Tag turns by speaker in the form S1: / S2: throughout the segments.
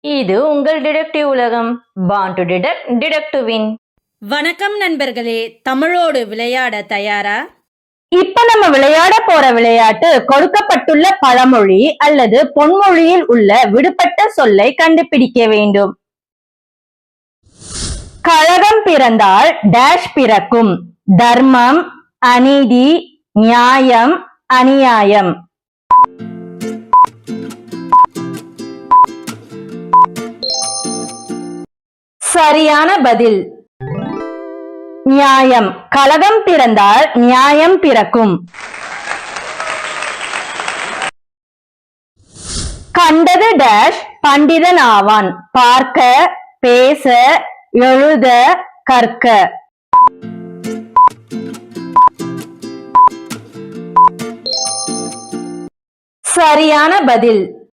S1: இது உங்கள் டிடெக்டிவ் உலகம். Born to detect detect to win
S2: வணக்கம் நண்பர்களே தமிழோடு விளையாட தயாரா?
S1: இப்ப நம்ம விளையாட போற விளையாட்டு கொடுக்கப்பட்டுள்ள பழமொழி அல்லது பொன்மொழியில் உள்ள விடுபட்ட சொல்லை கண்டுபிடிக்க வேண்டும். கழகம் பிறந்தால் டேஷ் பிறக்கும். தர்மம் அநீதி நியாயம் அநியாயம். சரியான பதில். நியாயம். கலகம் பிறந்தால் நியாயம் பிறக்கும். கண்டது டேஷ் பண்டிதன் ஆவான். பார்க்க பேச எழுத கற்க. சரியான பதில்.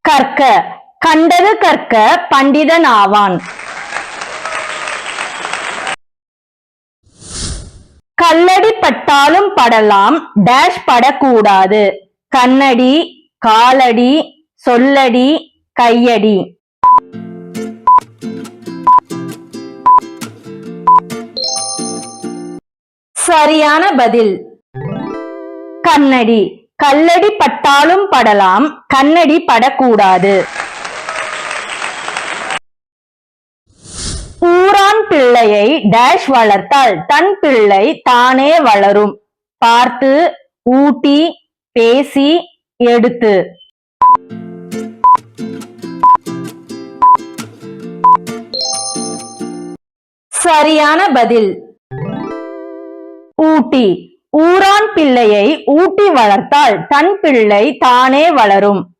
S1: கற்க. கண்டது கற்க பண்டிதன் ஆவான். கல்லடி பட்டாலும் படலாம் டேஷ் படக்கூடாது. கண்ணடி காலடி சொல்லடி கையடி. சரியான பதில். கண்ணடி கல்லடி பட்டாலும் படலாம் கண்ணடி படக்கூடாது. ஊரான் பிள்ளையை டேஷ் வளர்த்தால் தன் பிள்ளை தானே வளரும். பார்த்து ஊட்டி பேசி எடுத்து. சரியான பதில். ஊட்டி. ஊரான் பிள்ளையை ஊட்டி வளர்த்தால் தன் பிள்ளை தானே வளரும்.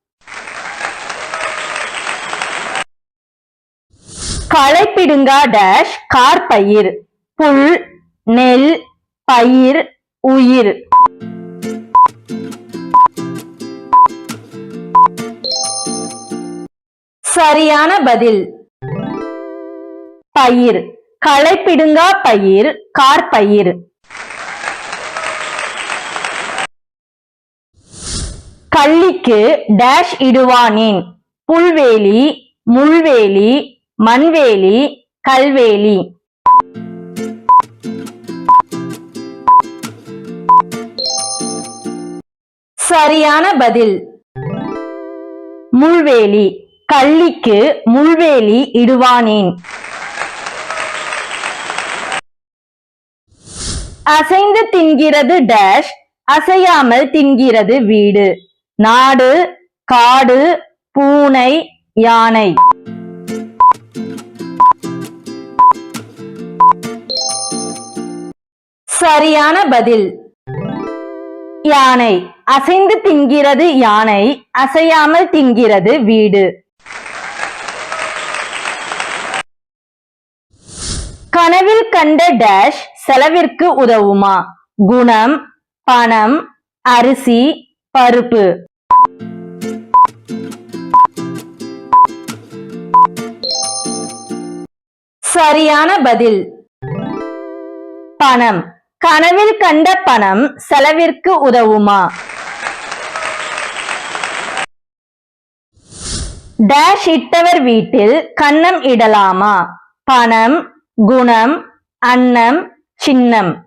S1: களைப்பிடுங்கா டேஷ் கார்பயிர் புல் நெல் பயிர் உயிர். சரியான பதில். பயிர் களைப்பிடுங்கா பயிர் கார்பயிர் கள்ளிக்கு டேஷ் இடுவானேன் புல்வேலி முள்வேலி மண்வேலி கல்வேலி. சரியான பதில். முள்வேலி கள்ளிக்கு முள்வேலி இடுவானேன். அசைந்து தின்கிறது டேஷ் அசையாமல் தின்கிறது வீடு. நாடு காடு பூனை யானை. சரியான பதில். யானை அசைந்து தின்கிறது யானை அசையாமல் தின்கிறது வீடு. கனவில் கண்ட டேஷ் செலவிற்கு உதவுமா? குணம் பணம் அரிசி பருப்பு. சரியான பதில். பணம். கனவில் கண்ட பணம் செலவிற்கு உதவுமா? டேஷ் இட்டவர் வீட்டில் கண்ணம் இடலாமா? பணம் குணம் அன்னம் சின்னம்.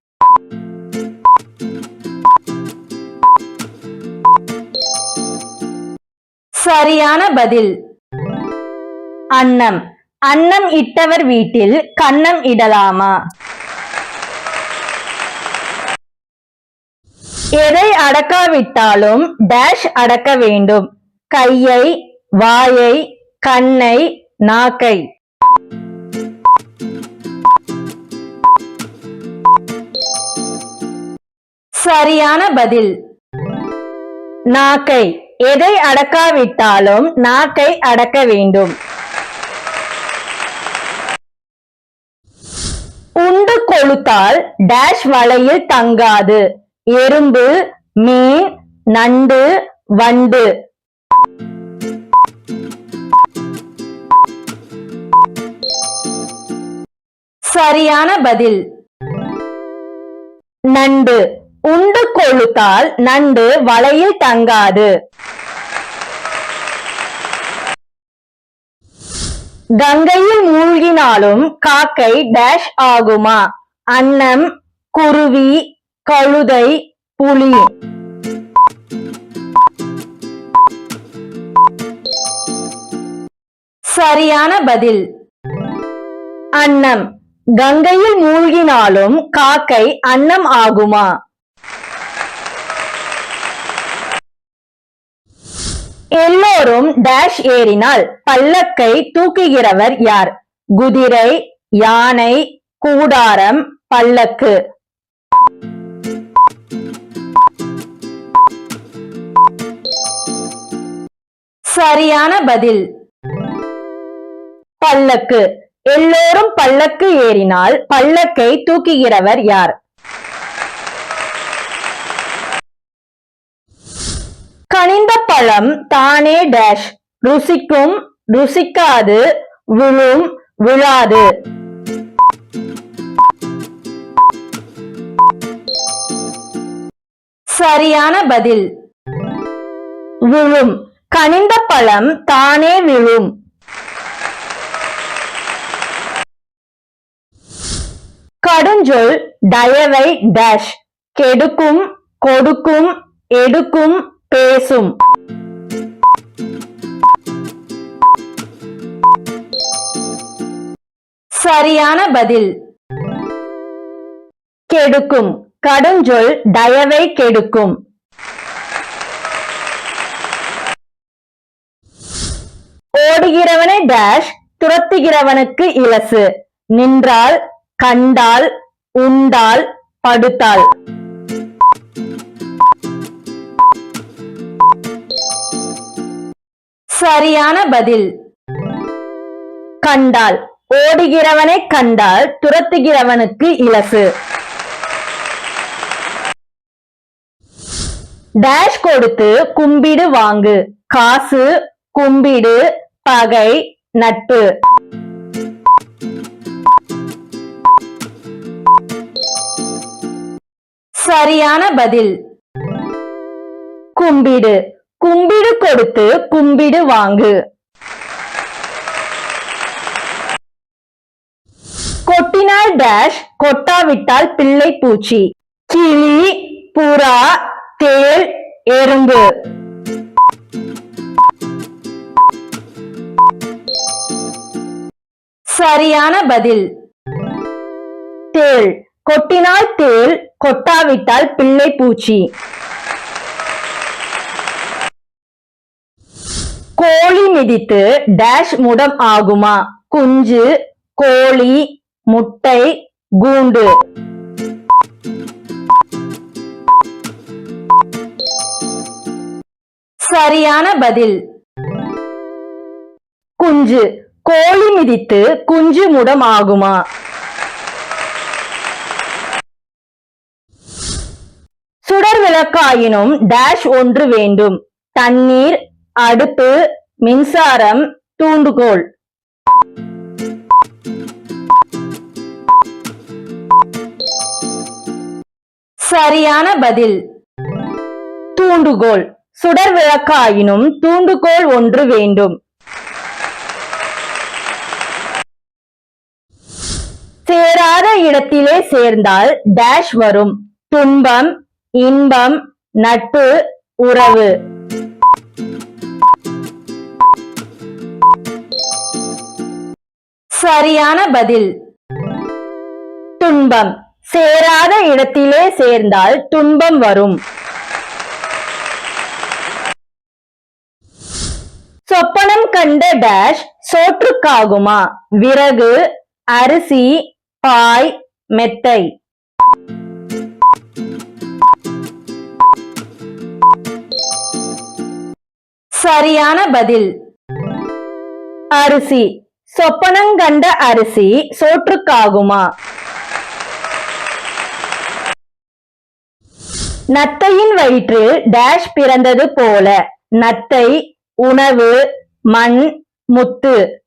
S1: சரியான பதில். அன்னம். அன்னம் இட்டவர் வீட்டில் கண்ணம் இடலாமா? எதை அடக்காவிட்டாலும் டேஷ் அடக்க வேண்டும். கையை வாயை கண்ணை நாக்கை. சரியான பதில். நாக்கை. எதை அடக்காவிட்டாலும் நாக்கை அடக்க வேண்டும். உண்டு கொளுத்தால் டேஷ் வலையில் தங்காது. எறும்பு மீன் நண்டு வண்டு. சரியான பதில். நண்டு. உண்டு கொழுத்தால் நண்டு வலையில் தங்காது. கங்கையில் மூழ்கினாலும் காக்கை டேஷ் ஆகுமா? அன்னம் குருவி கழுதை புலி. சரியான பதில். அன்னம். கங்கையில் மூழ்கினாலும் காக்கை அன்னம் ஆகுமா? எல்லோரும் டேஷ் ஏறினால் பல்லக்கை தூக்குகிறவர் யார்? குதிரை யானை கூடாரம் பல்லக்கு. சரியான பதில். பல்லக்கு. எல்லோரும் பல்லக்கு ஏறினால் பல்லக்கை தூக்குகிறவர் யார்? கனிந்த பழம் தானே டேஷ். ருசிக்கும் ருசிக்காது விழும் விழாது. சரியான பதில். விழும். கனிந்த பழம் தானே விழும். கடுஞ்சொல் தயவை டேஷ். கெடுக்கும் கொடுக்கும் எடுக்கும் பேசும். சரியான பதில். கெடுக்கும் கடுஞ்சொல் தயவை கெடுக்கும். ஓடுகிறவனை டேஷ் துரத்துகிறவனுக்கு இலசு. நின்றால் கண்டால் உண்டால் படுத்தால். சரியான பதில். கண்டால். ஓடுகிறவனை கண்டால் துரத்துகிறவனுக்கு இலசு. டேஷ் கொடுத்து கும்பிடு வாங்கு. காசு கும்பிடு பகை நட்பு. சரியான பதில். கும்பிடு. கும்பிடு கொடுத்து கும்பிடு வாங்கு. கொட்டினால் டேஷ் கொட்டாவிட்டால் பிள்ளை பூச்சி. கிளி புறா தேள் எறும்பு. சரியான பதில். தேள். கொட்டினால் தேள் கொட்டாவிட்டால் பிள்ளை பூச்சி. கோழி மிதித்து டேஷ் முடம் ஆகுமா? குஞ்சு கோழி முட்டை கூண்டு. சரியான பதில். குஞ்சு. கோழி மிதித்து குஞ்சு முடம் ஆகுமா சுடர் விளக்காயினும் டேஷ் ஒன்று வேண்டும். தண்ணீர் அடுப்பு மின்சாரம் தூண்டுகோல். சரியான பதில். தூண்டுகோல். சுடர் விளக்காயினும் தூண்டுகோல் ஒன்று வேண்டும். சேராத இடத்திலே சேர்ந்தால் டேஷ் வரும். துன்பம் இன்பம் நட்பு உறவு. சரியான பதில். துன்பம். சேராத இடத்திலே சேர்ந்தால் துன்பம் வரும். சொப்பனம் கண்ட டேஷ் சோற்றுக்காகுமா? விறகு அரிசி பாய் மெத்தை. சரியான பதில். அரிசி. சொப்பனங்கண்ட அரிசி சோற்றுக்காகுமா? நத்தையின் வயிற்றில் டேஷ் பிறந்தது போல. நத்தை உணவு மண் முத்து.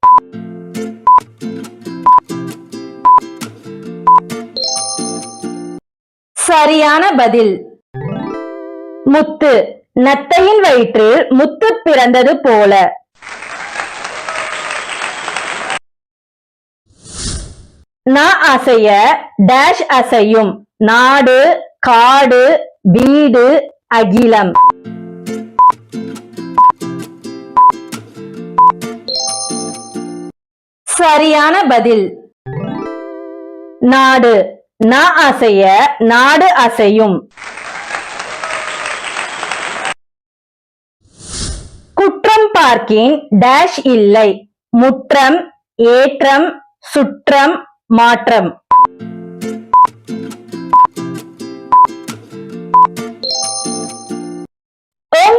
S1: சரியான பதில். முத்து நத்தையின் வயிற்றில் முத்து பிறந்தது போல. நான் அசைய டேஷ் அசையும். நாடு காடு வீடு அகிலம். சரியான பதில். நாடு நான் அசைய நாடு அசையும். குற்றம் பார்க்கின் டேஷ் இல்லை. முற்றம் ஏற்றம் சுற்றம் மாற்றம்.